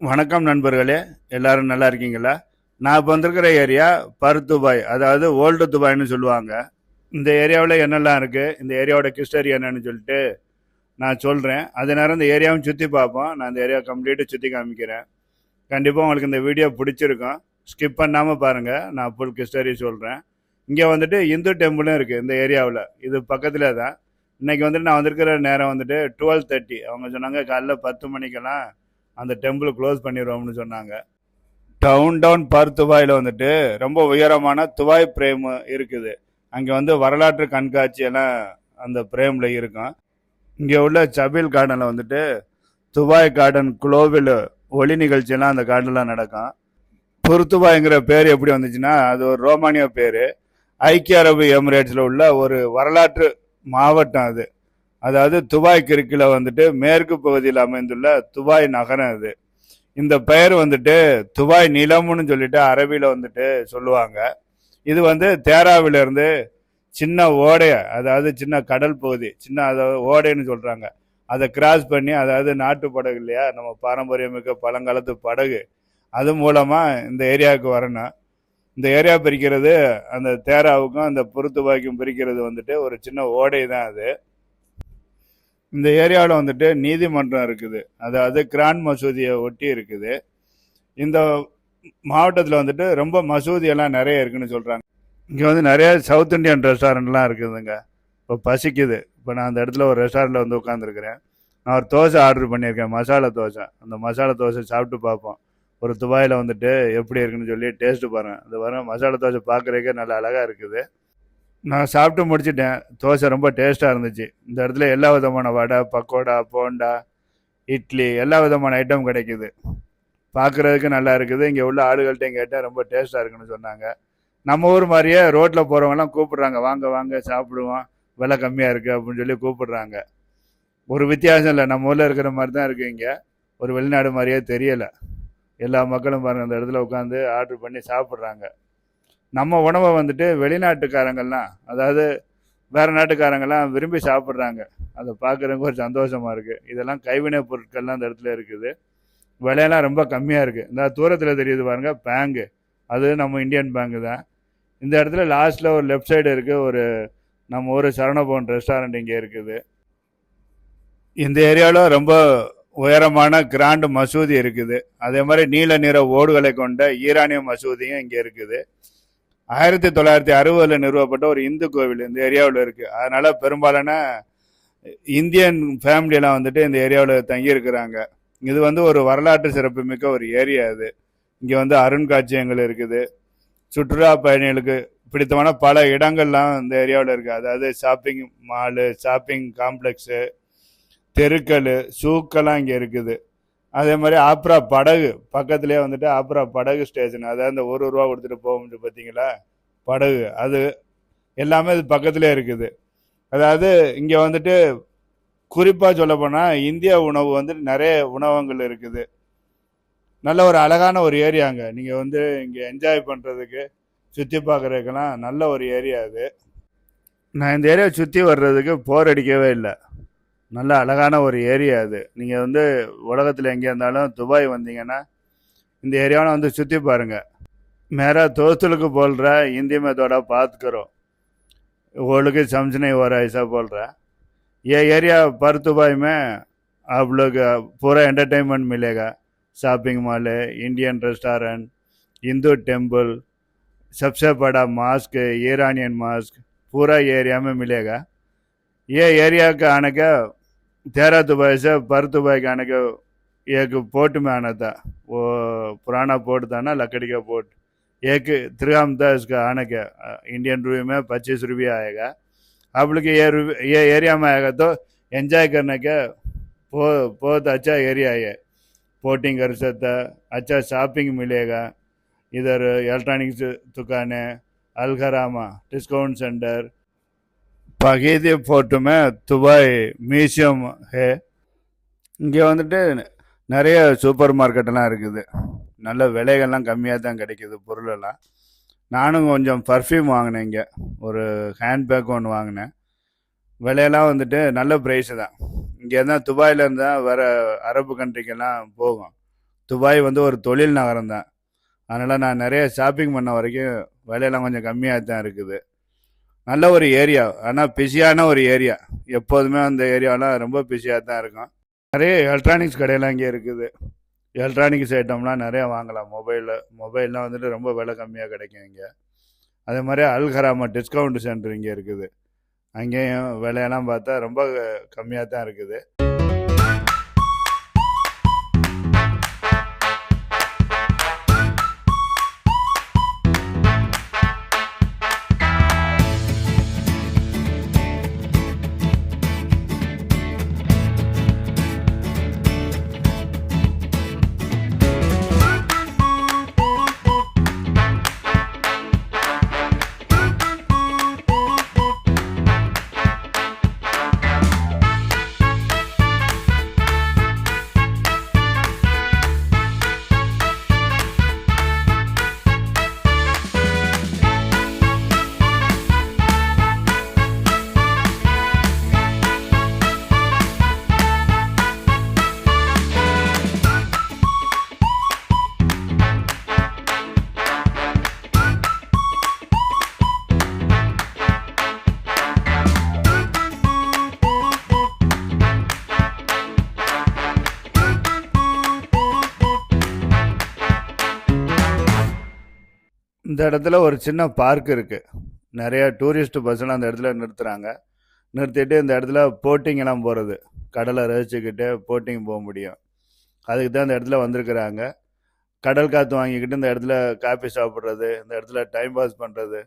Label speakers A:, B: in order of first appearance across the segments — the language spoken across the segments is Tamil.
A: வணக்கம் நண்பர்களே எல்லாரும் நல்லா இருக்கீங்களா? நான் இப்போ வந்திருக்கிற ஏரியா பர் துபாய் அதாவது ஓல்டு துபாய்னு சொல்லுவாங்க. இந்த ஏரியாவில் என்னெல்லாம் இருக்குது இந்த ஏரியாவோட கிஸ்டரி என்னன்னு சொல்லிட்டு நான் சொல்கிறேன் அது நேரம் இந்த ஏரியாவும் சுற்றி பார்ப்போம். நான் இந்த ஏரியா கம்ப்ளீட்டாக சுற்றி காமிக்கிறேன். கண்டிப்பாக உங்களுக்கு இந்த வீடியோ பிடிச்சிருக்கும். ஸ்கிப் பண்ணாமல் பாருங்கள் நான் ஃபுல் கிஸ்டரி சொல்கிறேன் இங்கே வந்துட்டு இந்து டெம்பிளும் இருக்குது இந்த ஏரியாவில் இது பக்கத்தில் தான் இன்றைக்கி வந்துட்டு நான் வந்திருக்கிற நேரம் வந்துட்டு டுவெல் தேர்ட்டி அவங்க சொன்னாங்க காலைல பத்து மணிக்கெல்லாம் அந்த டெம்பிள் க்ளோஸ் பண்ணிடுவோம்னு சொன்னாங்க. டவுன் டவுன் பர் துபாயில் வந்துட்டு ரொம்ப உயரமான துபாய் பிரேம் இருக்குது. அங்கே வந்து வரலாற்று கண்காட்சியெல்லாம் அந்த பிரேமில் இருக்கும். இங்கே உள்ள சபில் கார்டனில் வந்துட்டு துபாய் கார்டன் குளோவில் ஒளி நிகழ்ச்சியெல்லாம் அந்த கார்டனில் நடக்கும். புருத்துபாய்ங்கிற பேர் எப்படி வந்துச்சுன்னா அது ஒரு ரோமானிய பேர். ஐக்கிய அரபு எமிரேட்ஸில் உள்ள ஒரு வரலாற்று மாவட்டம் அது. அதாவது துபாய் கிறுக்கில் வந்துட்டு மேற்கு பகுதியில் அமைந்துள்ள துபாய் நகரம் அது. இந்த பெயர் வந்துட்டு துபாய் நிலம்னு சொல்லிட்டு அரபியில் வந்துட்டு சொல்லுவாங்க. இது வந்து தேராவிலிருந்து சின்ன ஓடைய அதாவது சின்ன கடல் பகுதி சின்ன அதாவது ஓடைன்னு சொல்கிறாங்க அதை கிராஸ் பண்ணி அதாவது நாட்டு படகு இல்லையா நம்ம பாரம்பரியமிக்க பழங்காலத்து படகு. அது மூலமாக இந்த ஏரியாவுக்கு வரணும். இந்த ஏரியா பிரிக்கிறது அந்த தேராவுக்கும் அந்த பொருத்துவாய்க்கும் பிரிக்கிறது வந்துட்டு ஒரு சின்ன ஓடை தான் அது. இந்த ஏரியாவில் வந்துட்டு நீதிமன்றம் இருக்குது. அதாவது கிராண்ட் மசூதியை ஒட்டி இருக்குது. இந்த மாவட்டத்தில் வந்துட்டு ரொம்ப மசூதியெல்லாம் நிறைய இருக்குன்னு சொல்கிறாங்க இங்கே வந்து நிறைய சவுத் இண்டியன் ரெஸ்டாரண்ட்லாம் இருக்குதுங்க. இப்போ பசிக்குது. இப்போ நான் அந்த இடத்துல ஒரு ரெஸ்டாரண்ட்டில் வந்து உட்காந்துருக்குறேன் நான் ஒரு தோசை ஆர்டர் பண்ணியிருக்கேன். மசாலா தோசை. அந்த மசாலா தோசை சாப்பிட்டு பார்ப்போம். ஒரு துபாயில் வந்துட்டு எப்படி இருக்குன்னு சொல்லி டேஸ்ட்டு பாருங்கள் அந்த வரும் மசாலா தோசை பார்க்குறதுக்கே நல்லா அழகாக இருக்குது. நான் சாப்பிட்டு முடிச்சிட்டேன். தோசை ரொம்ப டேஸ்ட்டாக இருந்துச்சு. இந்த இடத்துல எல்லா விதமான வடை பக்கோடா போண்டா இட்லி எல்லா விதமான ஐட்டம் கிடைக்குது. பார்க்குறதுக்கு நல்லா இருக்குது. இங்கே உள்ள ஆளுகள்கிட்டையும் கேட்டால் ரொம்ப டேஸ்ட்டாக இருக்குன்னு சொன்னாங்க. நம்ம ஊர் மாதிரியே ரோட்டில் போகிறவங்கலாம் கூப்பிட்றாங்க. வாங்க வாங்க சாப்பிடுவோம். விலை கம்மியாக இருக்குது அப்படின்னு சொல்லி கூப்பிட்றாங்க. ஒரு வித்தியாசம் இல்லை. நம்ம ஊரில் இருக்கிற மாதிரி தான் இருக்குது இங்கே. ஒரு வெளிநாடு மாதிரியே தெரியலை. எல்லா மக்களும் பாருங்கள் அந்த இடத்துல உட்காந்து ஆர்டர் பண்ணி சாப்பிட்றாங்க. நம்ம உணவை வந்துட்டு வெளிநாட்டுக்காரங்கள்லாம் அதாவது வேறு நாட்டுக்காரங்கெல்லாம் விரும்பி சாப்பிட்றாங்க. அதை பார்க்குறவங்க ஒரு சந்தோஷமாக இருக்குது இதெல்லாம் கைவினை பொருட்கள்லாம் அந்த இடத்துல இருக்குது. விலையெல்லாம் ரொம்ப கம்மியாக இருக்குது இந்த தூரத்தில் தெரியுது பாருங்க பேங்கு. அது நம்ம இந்தியன் பேங்கு தான். இந்த இடத்துல லாஸ்ட்டில் ஒரு லெஃப்ட் சைடு இருக்குது ஒரு நம்ம ஒரு சரணபவன் ரெஸ்டாரண்ட் இங்கே இருக்குது. இந்த ஏரியாவில் ரொம்ப உயரமான கிராண்ட் மசூதி இருக்குது. அதே மாதிரி நீல நிற ஓடுகளை கொண்ட ஈரானிய மசூதியும் இங்கே இருக்குது. ஆயிரத்தி தொள்ளாயிரத்தி அறுபதில் நிறுவப்பட்ட ஒரு இந்து கோவில் இந்த ஏரியாவில் இருக்குது அதனால் பெரும்பாலான இந்தியன் ஃபேமிலியெலாம் வந்துட்டு இந்த ஏரியாவில் தங்கியிருக்கிறாங்க இது வந்து ஒரு வரலாற்று சிறப்புமிக்க ஒரு ஏரியா இது. இங்கே வந்து அருண்காட்சியகங்கள் இருக்குது. சுற்றுலா பயணிகளுக்கு பிடித்தமான பல இடங்கள்லாம் இந்த ஏரியாவில் இருக்குது அதாவது ஷாப்பிங் மாலு ஷாப்பிங் காம்ப்ளெக்ஸு தெருக்கள் சூக்கெல்லாம் இங்கே இருக்குது. அதே மாதிரி ஆப்ரா படகு பக்கத்துலேயே வந்துட்டு ஆப்ரா படகு ஸ்டேஷன். அதாவது அந்த ஒரு ரூபா கொடுத்துட்டு போக முடியும் பார்த்தீங்களா? படகு. அது எல்லாமே இது பக்கத்துலேயே இருக்குது. அதாவது இங்கே வந்துட்டு குறிப்பாக சொல்லப்போனால் இந்திய உணவு வந்துட்டு நிறைய உணவகங்கள் இருக்குது. நல்ல ஒரு அழகான ஒரு ஏரியாங்க நீங்கள் வந்து இங்கே என்ஜாய் பண்ணுறதுக்கு சுற்றி பார்க்குறதுக்கெல்லாம் நல்ல ஒரு ஏரியா அது. நான் இந்த ஏரியாவை சுற்றி வர்றதுக்கு போர் அடிக்கவே இல்லை. நல்ல அழகான ஒரு ஏரியா அது நீங்கள் வந்து உலகத்தில் எங்கே இருந்தாலும் துபாய் வந்தீங்கன்னா இந்த ஏரியாவில் வந்து சுற்றி பாருங்கள் मेरा दोस्त लोग बोल रहा है हिंदी में थोड़ा बात करो वो लोग समझ नहीं हो रहा है ऐसा बोल रहा है ये एरिया पर दुबई में आप लोग पूरा एंटरटेनमेंट मिलेगा शॉपिंग मॉल है इंडियन रेस्टोरेंट हिंदू टेम्पल सबसे बड़ा मास्क है ईरानियन मास्क पूरा एरिया में मिलेगा ये एरिया का आने का तेरह दुबई से पर दुबई का आने का एक पोर्ट में आना था वो पुराना पोर्ट था ना लकड़ी का पोर्ट एक त्रिगाम था इसका आने का इंडियन रुपये में पच्चीस रुपया आएगा आप लोग ये रुपये- ये एरिया में आएगा तो एंजॉय करने का बहुत बहुत अच्छा एरिया है बोटिंग कर सकता है, अच्छा शॉपिंग मिलेगा इधर इलेक्ट्रॉनिक्स दुकानें अलखरामा डिस्काउंट सेंटर பகீதி போர்ட்டுமே துபாய் மியூசியம் ஹே. இங்கே வந்துட்டு நிறைய சூப்பர் மார்க்கெட்டெல்லாம் இருக்குது. நல்ல விலைகள்லாம் கம்மியாக தான் கிடைக்கிது பொருளெல்லாம். நானும் கொஞ்சம் பர்ஃப்யூம் வாங்கினேன் இங்கே. ஒரு ஹேண்ட்பேக் ஒன்று வாங்கினேன். விலையெல்லாம் வந்துட்டு நல்ல ப்ரைஸு தான். இங்கே தான் துபாயிலேருந்து தான் வர அரபு கண்ட்ரிக்கெல்லாம் போகும். துபாய் வந்து ஒரு தொழில் நகரம் தான். அதனால் நான் நிறைய ஷாப்பிங் பண்ண வரைக்கும் விலையெல்லாம் கொஞ்சம் கம்மியாக தான் இருக்குது. நல்ல ஒரு ஏரியா. ஆனால் பிஸியான ஒரு ஏரியா. எப்போதுமே அந்த ஏரியாலாம் ரொம்ப பிஸியாக தான் இருக்கும். நிறைய எலக்ட்ரானிக்ஸ் கடையெல்லாம் இங்கே இருக்குது. எலக்ட்ரானிக்ஸ் ஐட்டம்லாம் நிறையா வாங்கலாம். மொபைலில் மொபைல்லாம் வந்துட்டு ரொம்ப விலை கம்மியாக கிடைக்கும் இங்கே. அதே மாதிரி அல்கராமா டிஸ்கவுண்ட் சென்டர் இங்கே இருக்குது. அங்கேயும் விலையெல்லாம் பார்த்தா ரொம்ப கம்மியாக தான் இருக்குது. இந்த இடத்துல ஒரு சின்ன பார்க் இருக்குது நிறையா டூரிஸ்ட் பஸ்ஸெல்லாம் அந்த இடத்துல நிறுத்துகிறாங்க நிறுத்திட்டு இந்த இடத்துல போட்டிங் எல்லாம் போகிறது கடலை ரசிச்சுக்கிட்டு போட்டிங் போக முடியும். அதுக்கு தான் இந்த இடத்துல வந்திருக்கிறாங்க. கடல் காற்று வாங்கிக்கிட்டு இந்த இடத்துல காஃபி சாப்பிட்றது இந்த இடத்துல டைம் பாஸ் பண்ணுறது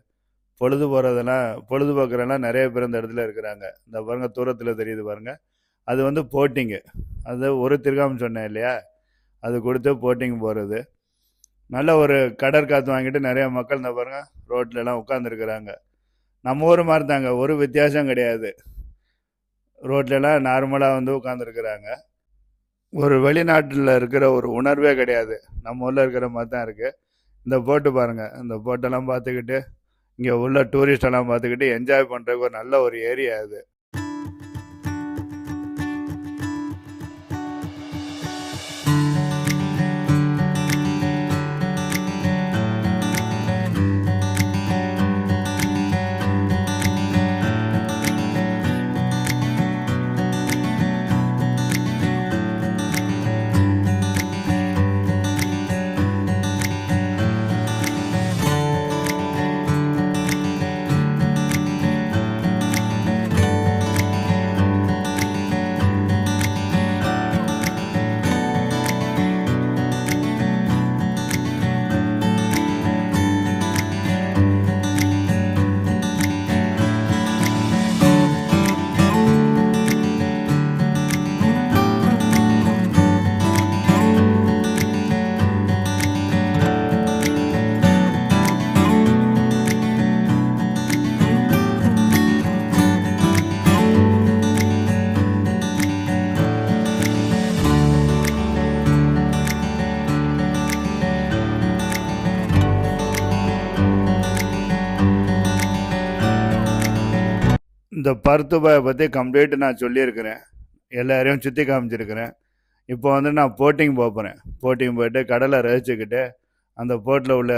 A: பொழுது போகிறதெல்லாம் பொழுதுபோக்குறதெல்லாம் நிறைய பேர் இந்த இடத்துல இருக்கிறாங்க. இந்த பாருங்கள் தூரத்தில் தெரியுது பாருங்க. அது வந்து போட்டிங்கு அது ஒரு திருகாமல் சொன்னேன் இல்லையா? அது கொடுத்து போட்டிங் போகிறது நல்ல ஒரு கடற்காற்று வாங்கிட்டு நிறைய மக்கள் இந்த பாருங்க ரோட்லலாம் உட்காந்துருக்குறாங்க நம்ம ஊர் மாதிரி தாங்க ஒரு வித்தியாசம் கிடையாது. ரோட்லலாம் நார்மலாக வந்து உட்காந்துருக்குறாங்க ஒரு வெளிநாட்டில் இருக்கிற ஒரு உணர்வே கிடையாது. நம்ம ஊரில் இருக்கிற மாதிரி தான் இருக்குது இந்த போட்டு பாருங்கள் இந்த போட்டெல்லாம் பார்த்துக்கிட்டு இங்கே உள்ள டூரிஸ்டெல்லாம் பார்த்துக்கிட்டு என்ஜாய் பண்ணுறதுக்கு ஒரு நல்ல ஒரு ஏரியா அது. இந்த பருத்துபாயை பற்றி கம்ப்ளீட் நான் சொல்லியிருக்கிறேன். எல்லாரையும் சுற்றி காமிச்சிருக்கிறேன். இப்போ வந்து நான் போட்டிங் போகிறேன் போட்டிங் போயிட்டு கடலை ரசிச்சுக்கிட்டு அந்த போட்டில் உள்ள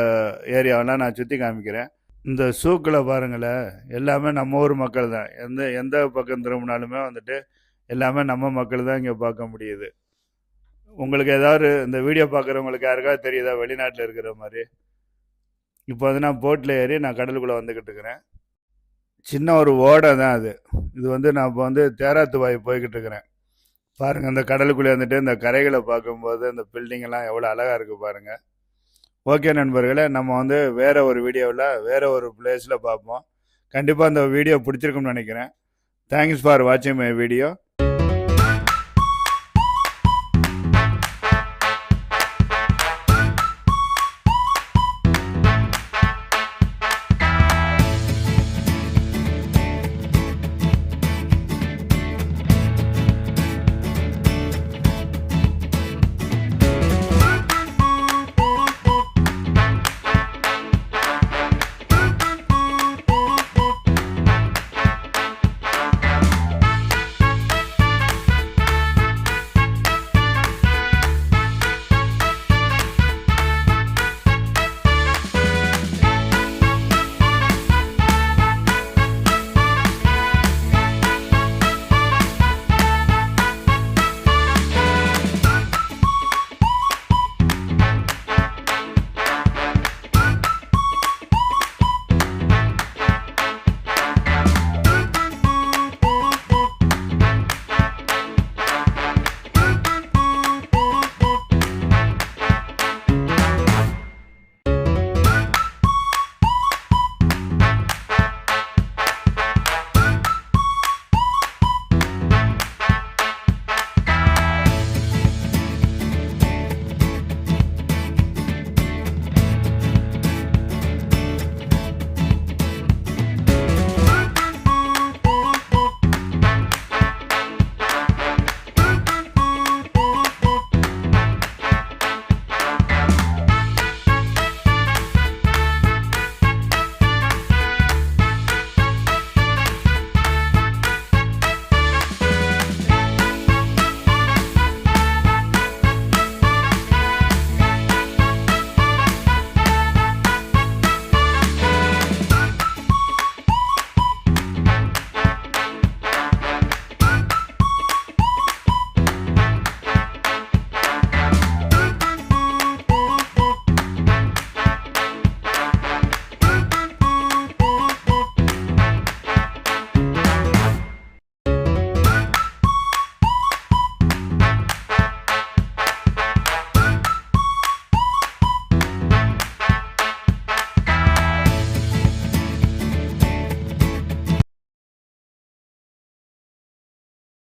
A: ஏரியாவெல்லாம் நான் சுற்றி காமிக்கிறேன். இந்த சூக்கில் பாருங்களேன் எல்லாமே நம்ம ஊர் மக்கள் தான். எந்த எந்த பக்கம் திரும்பினாலுமே வந்துட்டு எல்லாமே நம்ம மக்கள் தான் இங்கே பார்க்க முடியுது. உங்களுக்கு ஏதாவது இந்த வீடியோ பார்க்குறவங்களுக்கு யாருக்காவது தெரியுதா? வெளிநாட்டில் இருக்கிற மாதிரி. இப்போ வந்து நான் போட்டில் ஏறி நான் கடலுக்குள்ளே வந்துக்கிட்டு இருக்கிறேன். சின்ன ஒரு ஓடை தான் அது. இது வந்து நான் இப்போ வந்து தேராத்துவாய் போய்கிட்டு இருக்கிறேன் பாருங்கள் அந்த கடலுக்குள்ளே வந்துட்டு இந்த கரைகளை பார்க்கும்போது இந்த பில்டிங்கெல்லாம் எவ்வளோ அழகாக இருக்குது பாருங்கள் ஓகே நண்பர்களே நம்ம வந்து வேறு ஒரு வீடியோவில் வேறு ஒரு பிளேஸில் பார்ப்போம். கண்டிப்பாக அந்த வீடியோ பிடிச்சிருக்கும்னு நினைக்கிறேன். தேங்க்ஸ் ஃபார் வாட்சிங் மை வீடியோ